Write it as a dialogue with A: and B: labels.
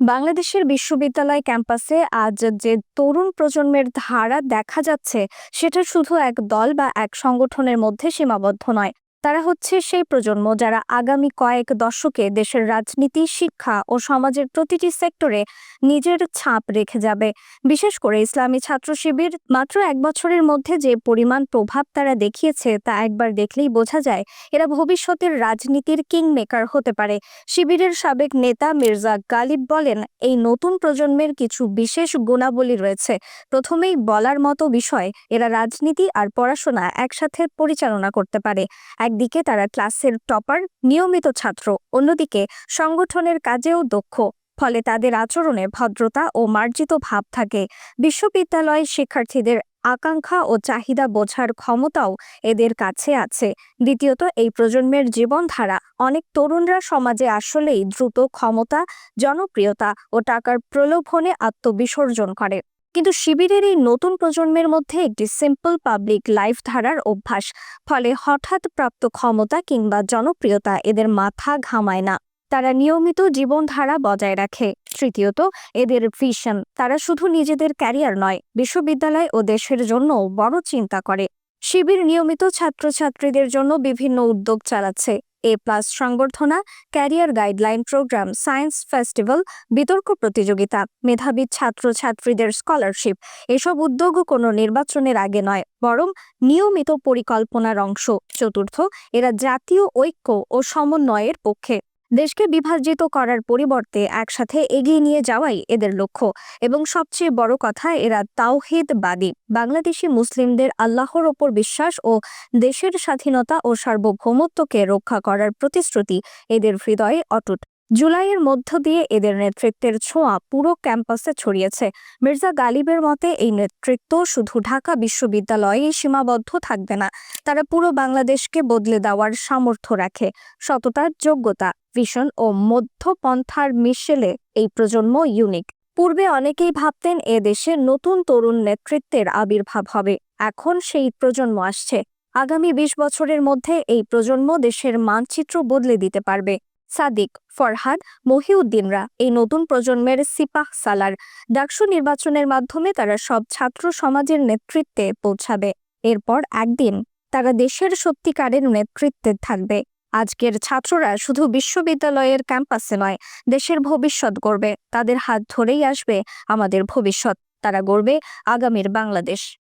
A: বাংলাদেশের বিশ্ববিদ্যালয় ক্যাম্পাসে আজ যে তরুণ প্রজন্মের ধারা দেখা যাচ্ছে, সেটা শুধু এক দল বা এক সংগঠনের মধ্যে সীমাবদ্ধ নয়। তারা হচ্ছে সেই প্রজন্ম যারা আগামী কয়েক দশকে দেশের রাজনীতি, শিক্ষা ও সমাজের প্রতিটি সেক্টরে নিজের ছাপ রেখে যাবে। বিশেষ করে ইসলামী ছাত্র শিবির মাত্র এক বছরের মধ্যে যে পরিমাণ প্রভাব তারা দেখিয়েছে তা একবার দেখলেই বোঝা যায়, এরা ভবিষ্যতের রাজনীতির কিং মেকার হতে পারে। শিবিরের সাবেক নেতা মির্জা গালিব বলেন, এই নতুন প্রজন্মের কিছু বিশেষ গুণাবলী রয়েছে। প্রথমেই বলার মতো বিষয়, এরা রাজনীতি আর পড়াশোনা একসাথে পরিচালনা করতে পারে। একদিকে তারা ক্লাসের টপার, নিয়মিত ছাত্র, অন্যদিকে সংগঠনের কাজেও দক্ষ। ফলে তাদের আচরণে ভদ্রতা ও মার্জিত ভাব থাকে। বিশ্ববিদ্যালয় শিক্ষার্থীদের আকাঙ্ক্ষা ও চাহিদা বোঝার ক্ষমতাও এদের কাছে আছে। দ্বিতীয়ত, এই প্রজন্মের জীবনধারা। অনেক তরুণরা সমাজে আসলেই দ্রুত ক্ষমতা, জনপ্রিয়তা ও টাকার প্রলোভনে আত্মবিসর্জন করে। কিন্তু শিবিরের এই নতুন প্রজন্মের মধ্যে একটি সিম্পল পাবলিক লাইফ ধারার অভ্যাস, ফলে হঠাৎ প্রাপ্ত ক্ষমতা কিংবা জনপ্রিয়তা এদের মাথা ঘামায় না। তারা নিয়মিত জীবনধারা বজায় রাখে। তৃতীয়ত, এদের ভিশন তারা শুধু নিজেদের ক্যারিয়ার নয়, বিশ্ববিদ্যালয় ও দেশের জন্য বড় চিন্তা করে। শিবির নিয়মিত ছাত্রছাত্রীদের জন্য বিভিন্ন উদ্যোগ চালাচ্ছে। এ প্লাস সংবর্ধনা career guideline program science festival বিতর্ক প্রতিযোগিতা, মেধাবী ছাত্রছাত্রীদের স্কলারশিপ এসব উদ্যোগ কোনো নির্বাচনের আগে নয়, বরং নিয়মিত পরিকল্পনার অংশ। চতুর্থ, এরা জাতীয় ঐক্য ও সমন্বয়ের পক্ষে। দেশকে বিভাজিত করার পরিবর্তে একসাথে এগিয়ে নিয়ে যাওয়াই এদের লক্ষ্য। এবং সবচেয়ে বড় কথা, এরা তাওহিদবাদী। বাংলাদেশি মুসলিমদের আল্লাহর ওপর বিশ্বাস ও দেশের স্বাধীনতা ও সার্বভৌমত্বকে রক্ষা করার প্রতিশ্রুতি এদের হৃদয়ে অটুট। জুলাইয়ের মধ্য দিয়ে এদের নেতৃত্বের ছোঁয়া পুরো ক্যাম্পাসে ছড়িয়েছে। মির্জা গালিবের মতে, এই নেতৃত্ব শুধু ঢাকা বিশ্ববিদ্যালয়েই সীমাবদ্ধ থাকবে না, তারা পুরো বাংলাদেশকে বদলে দেওয়ার সামর্থ্য রাখে। সততার যোগ্যতা ভিশন ও মধ্যপন্থার মিশেলে এই প্রজন্ম ইউনিক পূর্বে অনেকেই ভাবতেন এ দেশে নতুন তরুণ নেতৃত্বের আবির্ভাব হবে। এখন সেই প্রজন্ম আসছে। আগামী বিশ বছরের মধ্যে এই প্রজন্ম দেশের মানচিত্র বদলে দিতে পারবে। সাদিক, ফরহাদ মহিউদ্দিনরা এই নতুন প্রজন্মের সিপাহ সালার ডাকসু নির্বাচনের মাধ্যমে তারা সব ছাত্র সমাজের নেতৃত্বে পৌঁছাবে। এরপর একদিন তারা দেশের সত্যিকারের নেতৃত্বে থাকবে। আজকের ছাত্ররা শুধু বিশ্ববিদ্যালয়ের ক্যাম্পাসে নয়, দেশের ভবিষ্যৎ গড়বে। তাদের হাত ধরেই আসবে আমাদের ভবিষ্যৎ। তারা গড়বে আগামীর বাংলাদেশ।